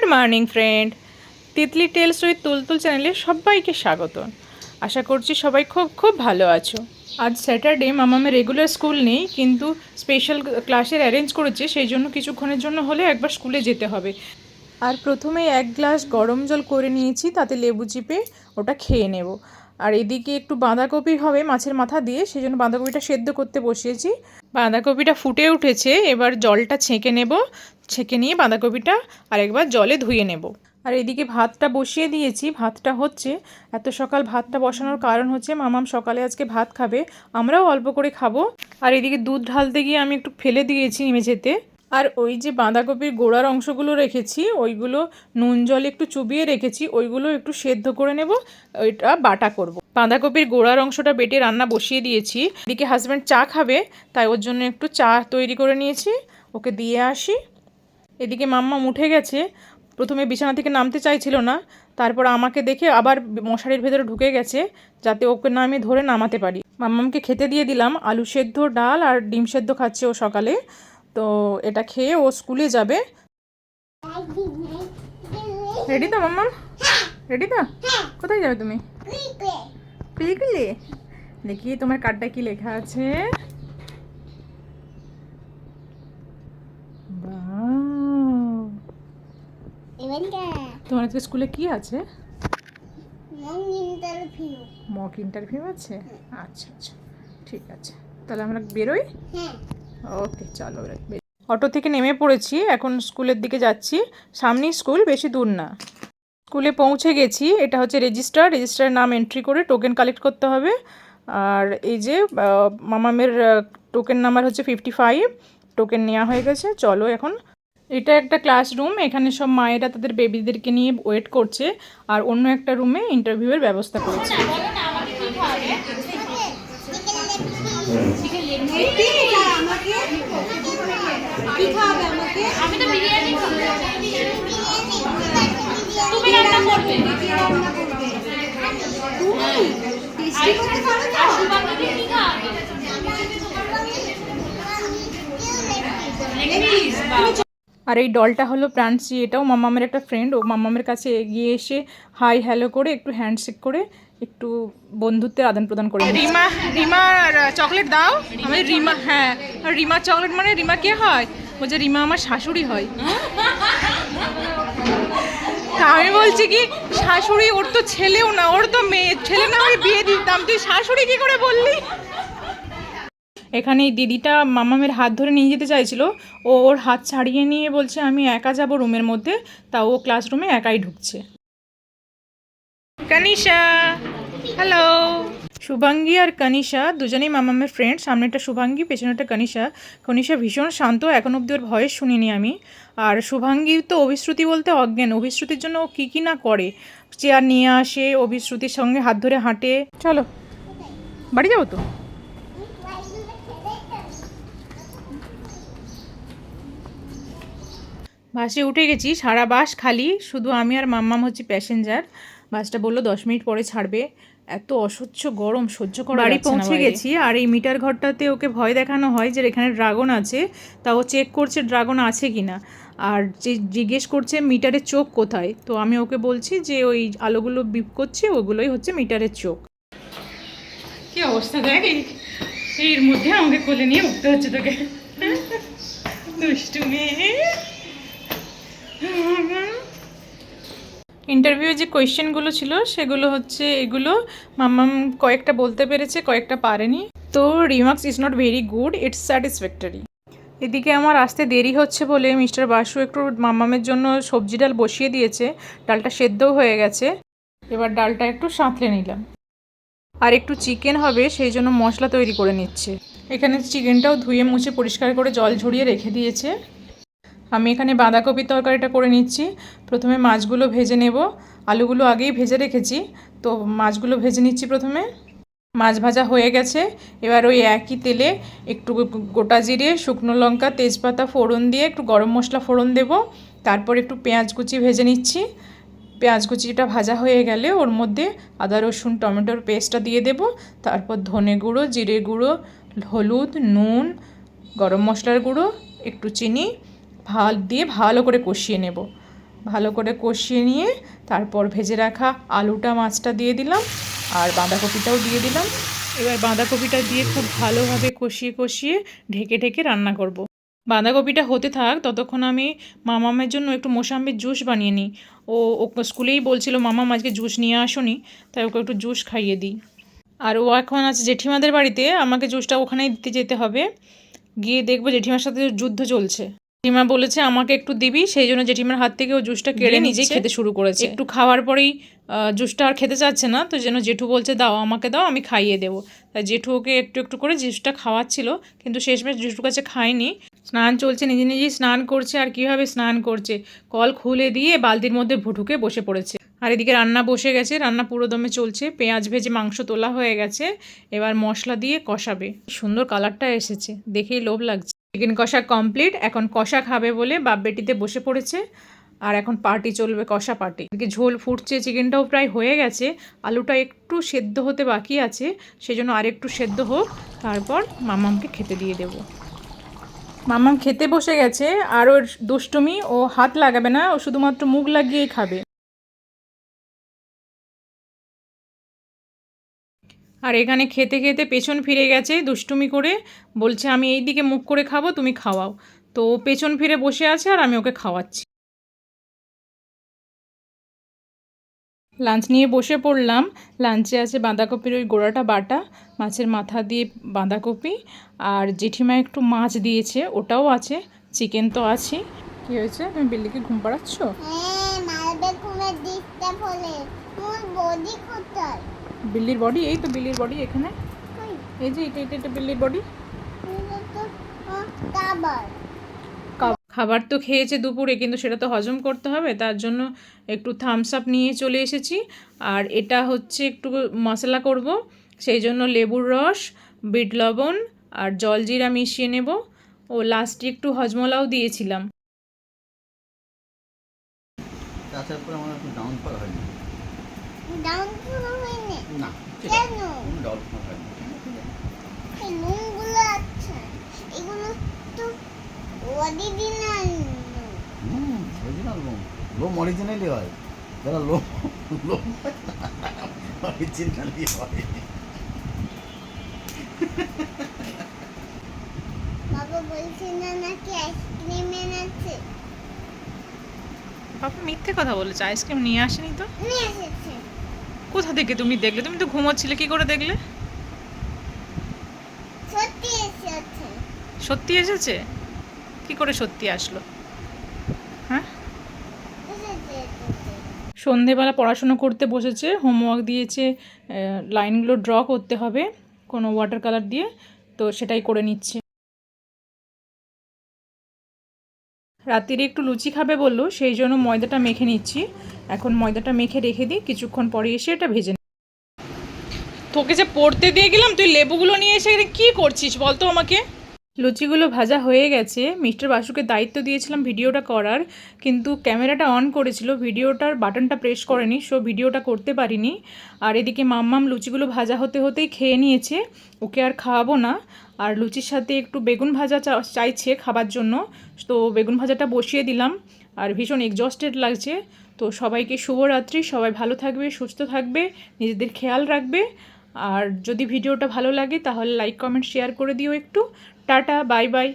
Good morning friend. Titli tales with Tultul চ্যানেলে সবাইকে স্বাগত আশা করছি সবাই খুব খুব ভালো আছো। আজ স্যাটারডে মামামে রেগুলার স্কুল নেই, কিন্তু স্পেশাল ক্লাসের অ্যারেঞ্জ করেছে, সেই জন্য কিছুক্ষণের জন্য হলে একবার স্কুলে যেতে হবে। আর প্রথমে এক গ্লাস গরম জল করে নিয়েছি, তাতে লেবু চিপে ওটা খেয়ে নেব। আর এদিকে একটু বাঁধাকপি হবে মাছের মাথা দিয়ে, সেই জন্য বাঁধাকপিটা সেদ্ধ করতে বসিয়েছি। বাঁধাকপিটা ফুটে উঠেছে, এবার জলটা ছেঁকে নেব। ছেঁকে নিয়ে বাঁধাকপিটা আরেকবার জলে ধুয়ে নেব। আর এদিকে ভাতটা বসিয়ে দিয়েছি। ভাতটা হচ্ছে, এত সকাল ভাতটা বসানোর কারণ হচ্ছে, মামাম সকালে আজকে ভাত খাবে, আমরাও অল্প করে খাব। আর এদিকে দুধ ঢালতে গিয়ে আমি একটু ফেলে দিয়েছি মেঝেতে আর ওই যে বাঁধাকপির গোড়ার অংশগুলো রেখেছি, ওইগুলো নুন জলে একটু চুবিয়ে রেখেছি, ওইগুলো একটু সেদ্ধ করে নেব, ওইটা বাটা করব। বাঁধাকপির গোড়ার অংশটা বেটে রান্না বসিয়ে দিয়েছি। এদিকে হাজব্যান্ড চা খাবে, তাই ওর জন্য একটু চা তৈরি করে নিয়েছি। ওকে দিয়ে আসি। এদিকে মাম্মা উঠে গেছে। প্রথমে বিছানা থেকে নামতে চাইছিল না। তারপর আমাকে দেখে আবার মশারির ভেতরে ঢুকে গেছে যাতে ওকে না আমি ধরে নামাতে পারি। মাম্মামকে খেতে দিয়ে দিলাম আলু সেদ্ধ ডাল আর ডিম সেদ্ধ খাচ্ছে ও সকালে। তো এটা খেয়ে ও স্কুলে যাবে। রেডি তো মাম্মাম? রেডি তো? কোথায় যাবে তুমি? পিকলে দেখি তোমার কার্ডটা কি লেখা আছে। তোমার আজকে স্কুলে কি আছে? Mock interview. আছে? আচ্ছা আচ্ছা। ঠিক আছে। তাহলে আমরা বেরোই? ওকে চলো অটো থেকে নেমে পড়েছি এখন স্কুলের দিকে যাচ্ছি। সামনেই স্কুল বেশি দূর না। স্কুলে পৌঁছে গেছি এটা হচ্ছে রেজিস্টার। রেজিস্টারের নাম এন্ট্রি করে টোকেন কালেক্ট করতে হবে। আর এই যে মামামের টোকেন নাম্বার হচ্ছে ফিফটি ফাইভ টোকেন নেওয়া হয়ে গেছে। চলো এখন এটা একটা ক্লাসরুম এখানে সব মায়েরা তাদের বেবিদেরকে নিয়ে ওয়েট করছে, আর অন্য একটা রুমে ইন্টারভিউয়ের ব্যবস্থা করেছে। আর এই ডলটা হলো প্রান্সি এটাও মামামের একটা ফ্রেন্ড ও মামামের কাছে এগিয়ে এসে হাই হ্যালো করে একটু হ্যান্ডশেক করে একটু বন্ধুত্বের আদান প্রদান করে রিমা রিমা চকলেট দাও। আমাদের রিমা হ্যাঁ রিমা চকলেট মানে রিমা কে হয়? বলছে রিমা আমার শাশুড়ি হয়। আমি বলছি কি, শাশুড়ি ওর তো ছেলেও না, ওর তো মেয়ে, ছেলে না আমি বিয়ে দিতাম। তুই শাশুড়ি কি করে বললি? এখানে দিদিটা মামামের হাত ধরে নিয়ে যেতে চাইছিল। ও ওর হাত ছাড়িয়ে নিয়ে বলছে, আমি একা যাব রুমের মধ্যে। তা ও ক্লাসরুমে একাই ঢুকছে। কানিশা, হ্যালো। শুভাঙ্গী আর কানিশা দুজনেই মামামের ফ্রেন্ড সামনেটা শুভাঙ্গী পেছনেটা কানিশা। কনিশা ভীষণ শান্ত, এখন অব্দি ওর ভয়েস শুনিনি আমি। আর শুভাঙ্গী তো অভিশ্রুতি বলতে অজ্ঞান। অভিশ্রুতির জন্য ও কী কী না করে। চেয়ার নিয়ে আসে, অভিশ্রুতির সঙ্গে হাত ধরে হাঁটে। চলো, বাড়ি যাব তো? বাসে উঠে গেছি সারা বাস খালি শুধু আমি আর মাম্মাম হচ্ছে প্যাসেঞ্জার বাসটা বলল দশ মিনিট পরে ছাড়বে। এত অসহ্য গরম সহ্য করা বাড়ি পৌঁছে গেছি আর এই মিটার ঘরটাতে ওকে ভয় দেখানো হয় যে এখানে ড্রাগন আছে তা ও চেক করছে ড্রাগন আছে কি না আর যে জিজ্ঞেস করছে মিটারের চোখ কোথায়? তো আমি ওকে বলছি যে ওই আলোগুলো বিপ করছে ওগুলোই হচ্ছে মিটারের চোখ। কি অবস্থা দেখ এর মধ্যে আমাকে কোলে নিয়ে উঠতে হচ্ছে তোকে। দুষ্টু মেয়ে ইন্টারভিউ যে কোয়েশ্চেনগুলো ছিল, সেগুলো হচ্ছে এগুলো। মাম্মাম কয়েকটা বলতে পেরেছে, কয়েকটা পারেনি। তো remarks is not very good it's satisfactory এদিকে আমার আসতে দেরি হচ্ছে বলে মিস্টার বাসু একটু মাম্মামের জন্য সবজি ডাল বসিয়ে দিয়েছে, ডালটা সেদ্ধও হয়ে গেছে। এবার ডালটা একটু সাঁতলে নিলাম। আর একটু চিকেন হবে, সেই জন্য মশলা তৈরি করে নিচ্ছে। এখানে চিকেনটাও ধুয়ে মুছে পরিষ্কার করে জল ঝরিয়ে রেখে দিয়েছে। আমি এখানে বাঁধাকপির তরকারিটা করে নিচ্ছি। প্রথমে মাছগুলো ভেজে নেব। আলুগুলো আগেই ভেজে রেখেছি। তো মাছগুলো ভেজে নিচ্ছি প্রথমে। মাছ ভাজা হয়ে গেছে। এবার ওই একই তেলে একটু গোটা জিরে, শুকনো লঙ্কা, তেজপাতা ফোড়ন দিয়ে একটু গরম মশলা ফোড়ন দেব। তারপর একটু পেঁয়াজ কুচি ভেজে নিচ্ছি। পেঁয়াজ কুচিটা ভাজা হয়ে গেলে ওর মধ্যে আদা, রসুন, টমেটোর পেস্টটা দিয়ে দেব। তারপর ধনে গুঁড়ো, জিরে গুঁড়ো, হলুদ, নুন, গরম মশলার গুঁড়ো, একটু চিনি ভালো, দিয়ে ভালো করে কষিয়ে নেব। ভালো করে কষিয়ে নিয়ে তারপর ভেজে রাখা আলুটা, মাছটা দিয়ে দিলাম আর বাঁধাকপিটাও দিয়ে দিলাম। এবার বাঁধাকপিটা দিয়ে খুব ভালোভাবে কষিয়ে কষিয়ে ঢেকে ঢেকে রান্না করব। বাঁধাকপিটা হতে থাক, ততক্ষণ আমি মামামের জন্য একটু মোসাম্বির জুস বানিয়ে নিই। ও স্কুলেই বলছিল, মামাম, আজকে জুস নিয়ে আসুনি, তাই ওকে একটু জুস খাইয়ে দিই। আর ও এখন আছে জেঠিমাদের বাড়িতে, আমাকে জুসটা ওখানেই দিতে যেতে হবে। গিয়ে দেখব জেঠিমার সাথে যুদ্ধ চলছে। জেঠিমা বলেছে আমাকে একটু দিবি সেই জন্য জেঠিমার হাত থেকে ও জুসটা কেড়ে নিজেই খেতে শুরু করেছে। একটু খাওয়ার পরেই জুসটা আর খেতে চাচ্ছে না তো যেন জেঠু বলছে দাও আমাকে দাও আমি খাইয়ে দেবো। তাই জেঠু ওকে একটু একটু করে জুসটা খাওয়াচ্ছিল কিন্তু শেষমেশ জেঠুর কাছে খায়নি। স্নান চলছে নিজে নিজেই স্নান করছে আর কীভাবে স্নান করছে? কল খুলে দিয়ে বালতির মধ্যে ভুটুকে বসে পড়েছে। আর এদিকে রান্না বসে গেছে রান্না পুরো দমে চলছে পেঁয়াজ ভেজে মাংস তোলা হয়ে গেছে এবার মশলা দিয়ে কষাবে। সুন্দর কালারটা এসেছে দেখেই লোভ লাগছে। চিকেন কষা কমপ্লিট। এখন কষা খাবে বলে বাপবেটিতে বসে পড়েছে। আর এখন পার্টি চলবে, কষা পার্টি। ঝোল ফুটছে, চিকেনটাও প্রায় হয়ে গেছে। আলুটা একটু সেদ্ধ হতে বাকি আছে, সেজন্য আর একটু সেদ্ধ হোক, তারপর মামামকে খেতে দিয়ে দেবো। মামাম খেতে বসে গেছে, আর ওর দুষ্টুমি, ও হাত লাগাবে না, ও শুধুমাত্র মুখ লাগিয়েই খাবে। আর এখানে খেতে খেতে পেছন ফিরে গেছে দুষ্টুমি করে, বলছে, আমি এই দিকে মুখ করে খাব, তুমি খাওয়াও। তো পেছন ফিরে বসে আছে আর আমি ওকে খাওয়াচ্ছি। লাঞ্চ নিয়ে বসে পড়লাম। লাঞ্চে আছে বাঁধাকপির ওই গোড়াটা বাটা, মাছের মাথা দিয়ে বাঁধাকপি, আর জেঠিমা একটু মাছ দিয়েছে, ওটাও আছে, চিকেন তো আছে। কি হয়েছে? তুমি বিল্লিকে ঘুম পাড়াচ্ছ? হ্যাঁ ঘুমে তোর বডি বিল্লির বডি এই তো বিল্লির বডি এখানে। এই যে এটা এটা এটা বিল্লির বডি খাবার তো খেয়েছে দুপুরে কিন্তু সেটা তো হজম করতে হবে তার জন্য একটু থামস আপ নিয়ে চলে এসেছি। আর এটা হচ্ছে একটু মশলা করব সেই জন্য লেবুর রস বিট লবণ আর জলজিরা মিশিয়ে নেব। ও লাস্টে একটু হজমলাও দিয়েছিলাম। আসার পরে আমার একটু ডাউন ফল হয়নি। ডাউন কোনো হয়নি না কেন ডাউন ফল হয়নি এই নুনগুলো আছে এগুলো তো হুম অরিজিনাল লোম লোম অরিজিনালি হয়। যারা লোম লোম অরিজিনালি হয়। বাবা বলছে না নাকি আইসক্রিম এনেছে? বাবা মিথ্যে কথা বলেছে আইসক্রিম নিয়ে আসেনি তো? নিয়ে এসেছে। কোথা থেকে তুমি দেখলে? তুমি তো ঘুমোচ্ছিলে কি করে দেখলে? সত্যি এসেছে কি করে সত্যি আসলো? হ্যাঁ? সন্ধেবেলা পড়াশুনো করতে বসেছে হোমওয়ার্ক দিয়েছে লাইনগুলো ড্র করতে হবে কোনো ওয়াটার কালার দিয়ে তো সেটাই করে নিচ্ছে। রাত্রিরে একটু লুচি খাবে বলল সেই জন্য ময়দাটা মেখে নিচ্ছি। এখন ময়দাটা মেখে রেখে দিই কিছুক্ষণ পরে এসে এটা ভেজে। তোকে যে পড়তে দিয়ে গেলাম তুই লেবুগুলো নিয়ে এসে কী করছিস বলতো আমাকে? লুচিগুলো ভাজা হয়ে গেছে। মিস্টার বাসুকে দায়িত্ব দিয়েছিলাম ভিডিওটা করার কিন্তু ক্যামেরাটা অন করেছিল ভিডিওটার বাটনটা প্রেস করেনি সো ভিডিওটা করতে পারিনি। আর এদিকে মাম্মাম লুচিগুলো ভাজা হতে হতেই খেয়ে নিয়েছে ওকে আর খাওয়াবো না। আর লুচির সাথে একটু বেগুন ভাজা চাইছে খাবার জন্য তো বেগুন ভাজাটা বসিয়ে দিলাম। আর ভীষণ এক্সস্টেড লাগছে। তো সবাইকে শুভরাত্রি, সবাই ভালো থাকবে, সুস্থ থাকবে, নিজেদের খেয়াল রাখবে। আর যদি ভিডিওটা ভালো লাগে তাহলে লাইক কমেন্ট শেয়ার করে দিও একটু। Tata bye bye